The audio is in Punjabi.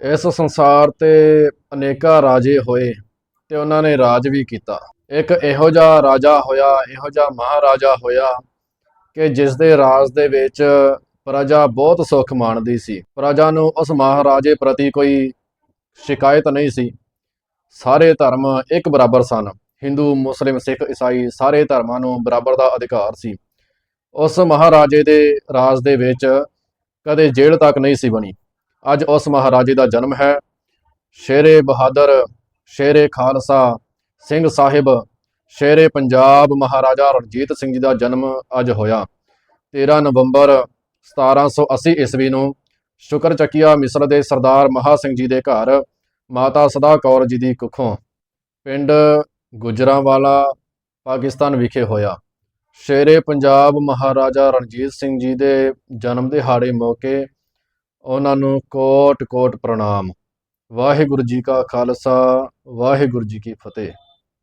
ਇਸ ਸੰਸਾਰ ਤੇ ਅਨੇਕਾਂ ਰਾਜੇ ਹੋਏ ਤੇ ਉਹਨਾਂ ਨੇ ਰਾਜ ਵੀ ਕੀਤਾ। ਇੱਕ ਇਹੋ ਜਿਹਾ ਰਾਜਾ ਹੋਇਆ, ਇਹੋ ਜਿਹਾ ਮਹਾਰਾਜਾ ਹੋਇਆ ਕਿ ਜਿਸ ਦੇ ਰਾਜ ਦੇ ਵਿੱਚ ਪ੍ਰਜਾ ਬਹੁਤ ਸੁੱਖ ਮਾਣਦੀ ਸੀ। ਪ੍ਰਜਾ ਨੂੰ ਉਸ ਮਹਾਰਾਜੇ ਪ੍ਰਤੀ ਕੋਈ ਸ਼ਿਕਾਇਤ ਨਹੀਂ ਸੀ। ਸਾਰੇ ਧਰਮ ਇੱਕ ਬਰਾਬਰ ਸਨ। ਹਿੰਦੂ, ਮੁਸਲਿਮ, ਸਿੱਖ, ਈਸਾਈ ਸਾਰੇ ਧਰਮਾਂ ਨੂੰ ਬਰਾਬਰ ਦਾ ਅਧਿਕਾਰ ਸੀ। ਉਸ ਮਹਾਰਾਜੇ ਦੇ ਰਾਜ ਦੇ ਵਿੱਚ ਕਦੇ ਜੇਲ੍ਹ ਤੱਕ ਨਹੀਂ ਸੀ ਬਣੀ। ਅੱਜ ਉਸ ਮਹਾਰਾਜੇ ਦਾ ਜਨਮ ਹੈ। ਸ਼ੇਰੇ ਬਹਾਦਰ, ਸ਼ੇਰੇ ਖਾਲਸਾ ਸਿੰਘ ਸਾਹਿਬ, ਸ਼ੇਰੇ ਪੰਜਾਬ ਮਹਾਰਾਜਾ ਰਣਜੀਤ ਸਿੰਘ ਜੀ ਦਾ ਜਨਮ ਅੱਜ ਹੋਇਆ। 13 ਨਵੰਬਰ 1780 ਈਸਵੀ ਨੂੰ ਸ਼ੁਕਰ ਚੱਕੀਆ ਮਿਸਰ ਦੇ ਸਰਦਾਰ ਮਹਾ ਸਿੰਘ ਜੀ ਦੇ ਘਰ ਮਾਤਾ ਸਦਾ ਕੌਰ ਜੀ ਦੀ ਕੁੱਖੋਂ ਪਿੰਡ ਗੁਜਰਾਂਵਾਲਾ, ਪਾਕਿਸਤਾਨ ਵਿਖੇ ਹੋਇਆ। ਸ਼ੇਰੇ ਪੰਜਾਬ ਮਹਾਰਾਜਾ ਰਣਜੀਤ ਸਿੰਘ ਜੀ ਦੇ ਜਨਮ ਦਿਹਾੜੇ ਮੌਕੇ ਉਹਨਾਂ ਨੂੰ ਕੋਟ ਕੋਟ ਪ੍ਰਣਾਮ। ਵਾਹਿਗੁਰੂ ਜੀ ਕਾ ਖਾਲਸਾ ਵਾਹਿਗੁਰੂ ਜੀ ਕੀ ਫਤਿਹ।